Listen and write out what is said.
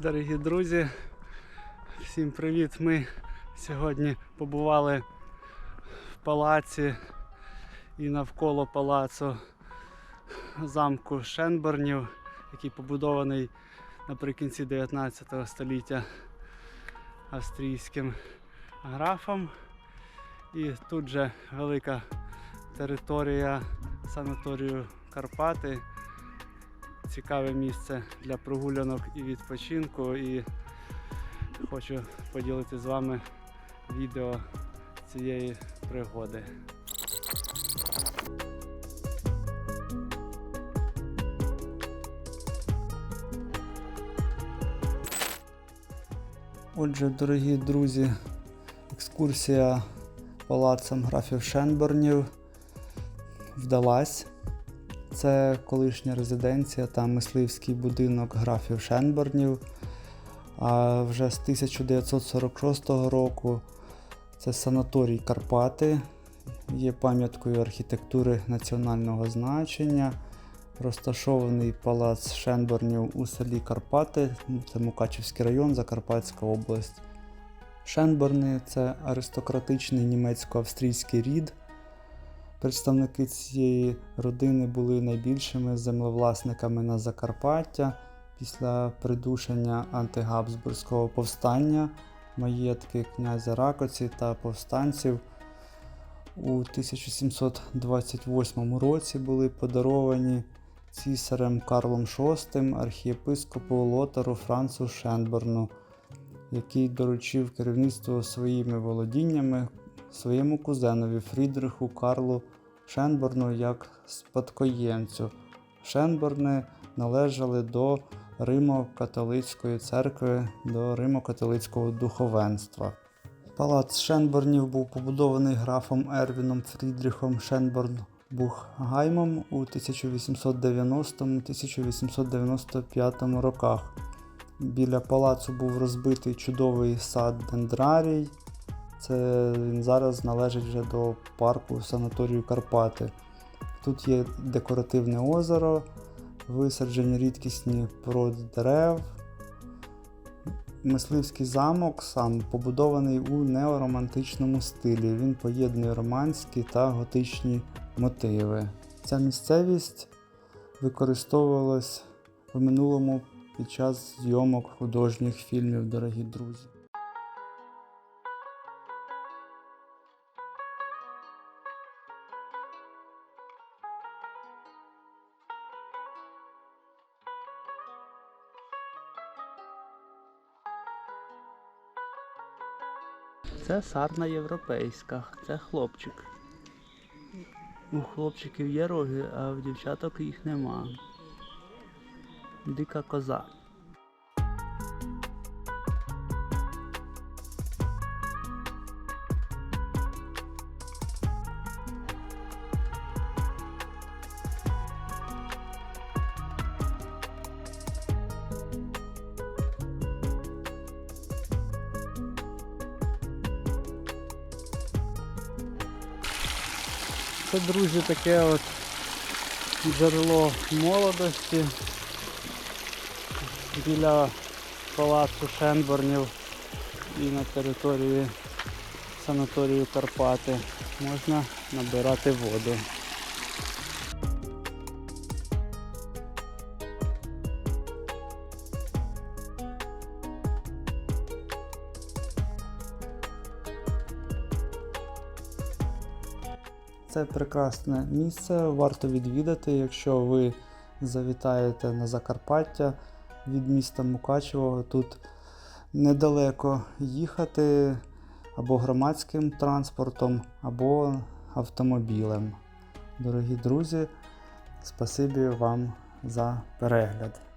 Дорогі друзі, всім привіт! Ми сьогодні побували в палаці і навколо палацу замку Шенбернів, який побудований наприкінці 19 століття австрійським графом. І тут же велика територія санаторію Карпати цікаве місце для прогулянок і відпочинку. І хочу поділити з вами відео цієї пригоди. Отже, дорогі друзі, екскурсія палацем графів Шенбернів вдалась. Це колишня резиденція та мисливський будинок графів Шенбернів. А вже з 1946 року це санаторій Карпати, є пам'яткою архітектури національного значення. Розташований палац Шенбернів у селі Карпати, це Мукачівський район, Закарпатська область. Шенберни це аристократичний німецько-австрійський рід. Представники цієї родини були найбільшими землевласниками на Закарпаття після придушення антигабсбурзького повстання, маєтки князя Ракоці та повстанців у 1728 році були подаровані цісарем Карлом VI архієпископу Лотару Францу Шенберну, який доручив керівництво своїми володіннями своєму кузенові Фрідриху Карлу Шенберну як спадкоємцю. Шенберни належали до Римо-католицької церкви, до Римо-католицького духовенства. Палац Шенбернів був побудований графом Ервіном Фрідріхом Шенберн Бухгаймом у 1890-1895 роках. Біля палацу був розбитий чудовий сад Дендрарій. Це він зараз належить вже до парку санаторію Карпати. Тут є декоративне озеро, висаджені рідкісні породи дерев. Мисливський замок сам побудований у неоромантичному стилі. Він поєднує романські та готичні мотиви. Ця місцевість використовувалась в минулому під час зйомок художніх фільмів, дорогі друзі. Це сарна європейська, це хлопчик. У хлопчиків є роги, а в дівчаток їх нема. Дика коза. Це, друзі, таке от джерело молодості біля палацу Шенборнів і на території санаторію Карпати можна набирати воду. Це прекрасне місце, варто відвідати, якщо ви завітаєте на Закарпаття від міста Мукачево. Тут недалеко їхати або громадським транспортом, або автомобілем. Дорогі друзі, спасибі вам за перегляд.